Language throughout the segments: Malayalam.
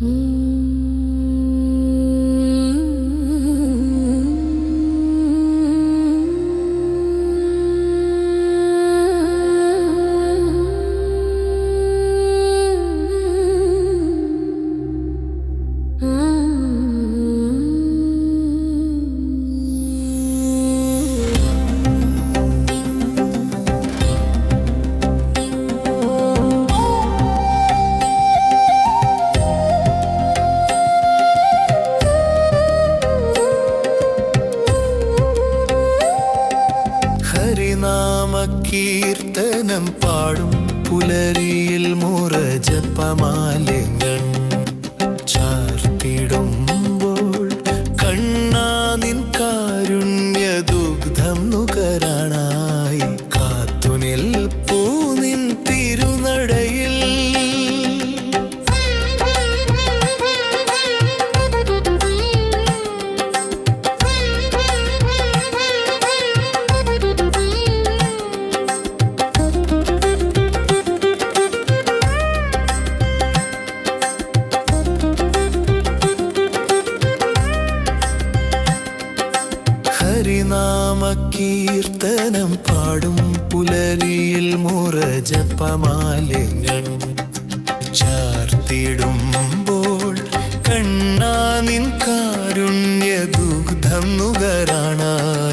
ഹരിനാമ പാടും പുലരിയിൽ മുറജപമാലങ്ങൾ ചാർത്തിടുമ്പോൾ ഹരിനാമ കീർത്തനം പാടും പുലരിയിൽ മുറജപമാലങ്ങൾ ചാർത്തിടുമ്പോൾ കണ്ണാ നിൻ കാരുണ്യ ദുഗ്ധം നുകരാനായി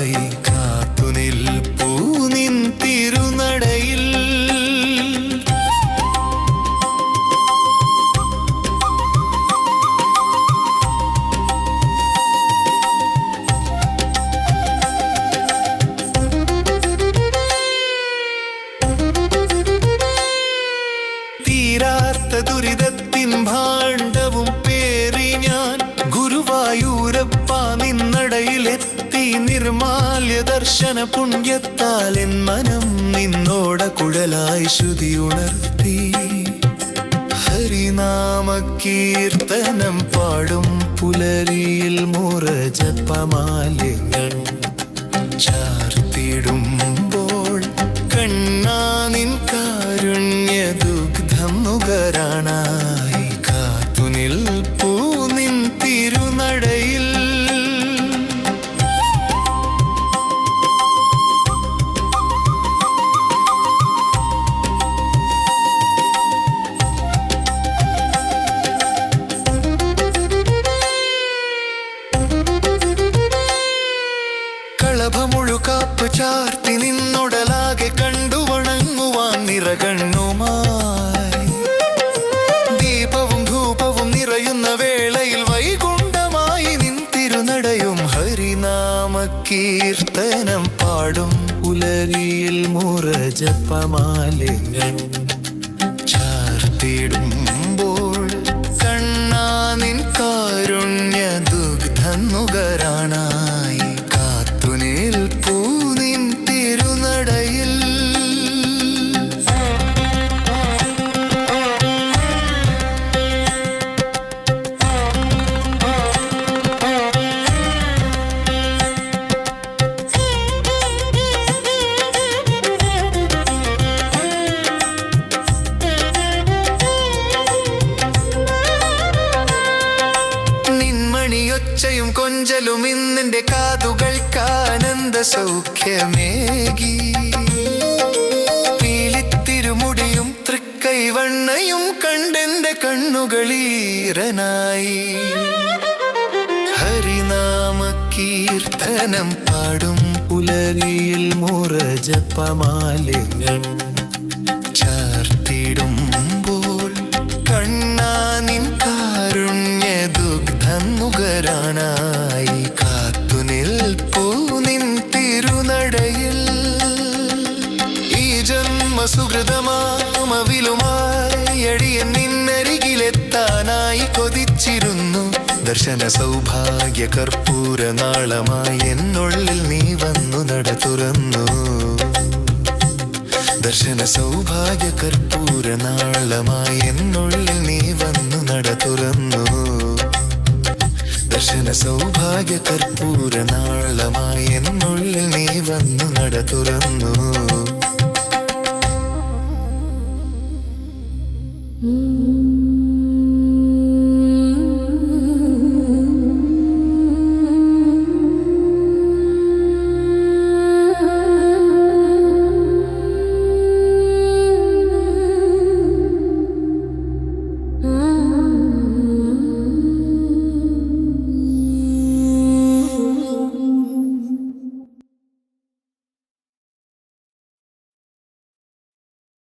ഗുരുവായൂരപ്പ നിന്നടയിലെത്തി നിർമാല്യ ദർശന പുണ്യത്താൽ എൻ മനം നിന്നോട കുഴലായി ശ്രുതി ഉണർത്തി ഹരിനാമ കീർത്തനം പാടും പുലരിയിൽ മുറ മുറജപമാലിങ്ങൾ ചാർത്തിടുമ്പോൾ നിന്നൊടലാകെ കണ്ടു വണങ്ങുവാൻ നിറകണ്ണുമായി ദീപവും ധൂപവും നിറയുന്ന വേളയിൽ വൈകുണ്ഠമായി നിൻ തിരുനടയും ഹരിനാമ കീർത്തനം പാടും. പുലരിയിൽ മുറജപമാലിങ്ങൾ കൊഞ്ചലും ഇന്നിന്റെ കാതുകൾക്ക് ആനന്ദ സൗഖ്യമേകി. പീലിത്തിരുമുടിയും തൃക്കൈവണ്ണയും കണ്ടെന്റെ കണ്ണുകളീരനായി ഹരിനാമ കീർത്തനം പാടും പുലരിയിൽ മുറജപമാലിങ്ങൾ ചാർത്തിടുമ്പോൾ സുഹൃതമാമവിലുമായി അടിയൻ നിന്നരികിലെത്താനായി കൊതിച്ചിരുന്നു. ദർശന സൗഭാഗ്യ കർപ്പൂര നാളമായി എന്നുള്ളിൽ നീ വന്നു നട തുറന്നു. ദർശന സൗഭാഗ്യ കർപ്പൂര നാളമായി എന്നുള്ളിൽ നീ വന്നു നട തുറന്നു. ദർശന സൗഭാഗ്യ കർപ്പൂര നാളമായി എന്നുള്ളിൽ നീ വന്നു നട തുറന്നു.